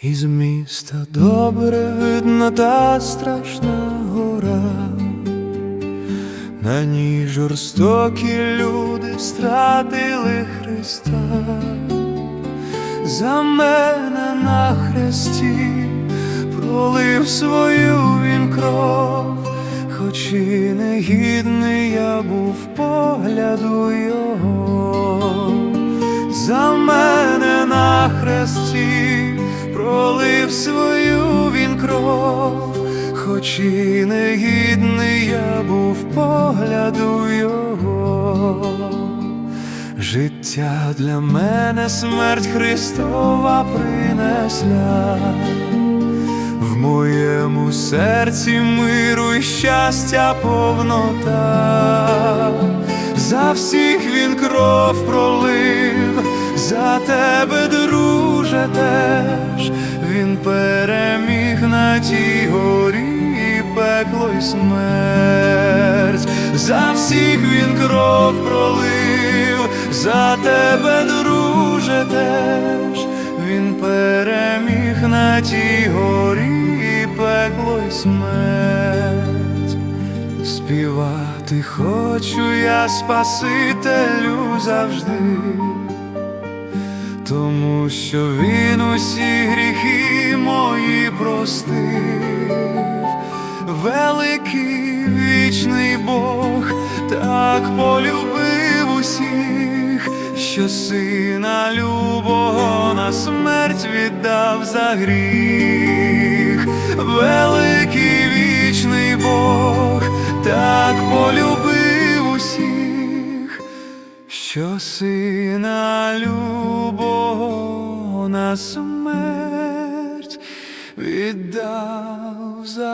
Із міста добре видно та страшна гора, на ній жорстокі люди стратили Христа, за мене на хресті пролив свою він кров, хоч і негідний я був погляду його, за мене на хресті хоч і негідний я був погляду його. Життя для мене смерть Христова принесла, в моєму серці миру і щастя повнота, за всіх він кров пролив, за тебе, смерть, за всіх він кров пролив, за тебе, друже, теж. Він переміг на тій горі пекло й смерть. Співати хочу я Спасителю завжди, тому що він усі гріхи мої простив, великий вічний Бог так полюбив усіх, що сина любого на смерть віддав за гріх, великий вічний Бог так полюбив усіх, що сина любого на смерть віддав за.